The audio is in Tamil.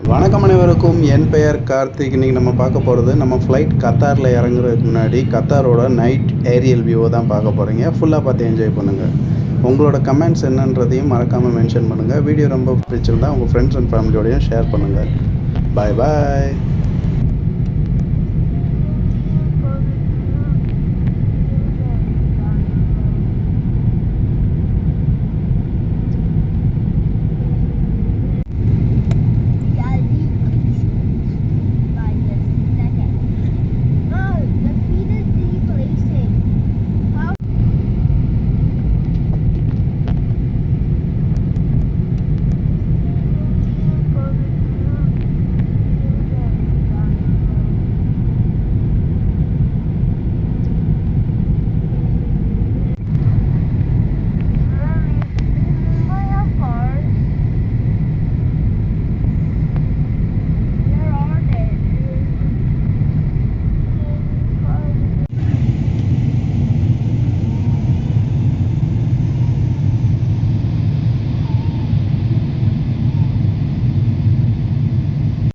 வணக்கம் அனைவருக்கும். என் பெயர் கார்த்திக். இன்றைக்கி நம்ம பார்க்க போகிறது நம்ம ஃப்ளைட் கத்தாரில் இறங்குறதுக்கு முன்னாடி கத்தாரோட நைட் ஏரியல் வியூவை தான் பார்க்க போகிறீங்க ஃபுல்லாக பார்த்து என்ஜாய் பண்ணுங்கள் உங்களோட கமெண்ட்ஸ் என்னன்றதையும் மறக்காமல் மென்ஷன் பண்ணுங்கள் வீடியோ ரொம்ப பிடிச்சிருந்தா உங்கள் ஃப்ரெண்ட்ஸ் அண்ட் ஃபேமிலியோடையும் ஷேர் பண்ணுங்கள் பாய் பாய்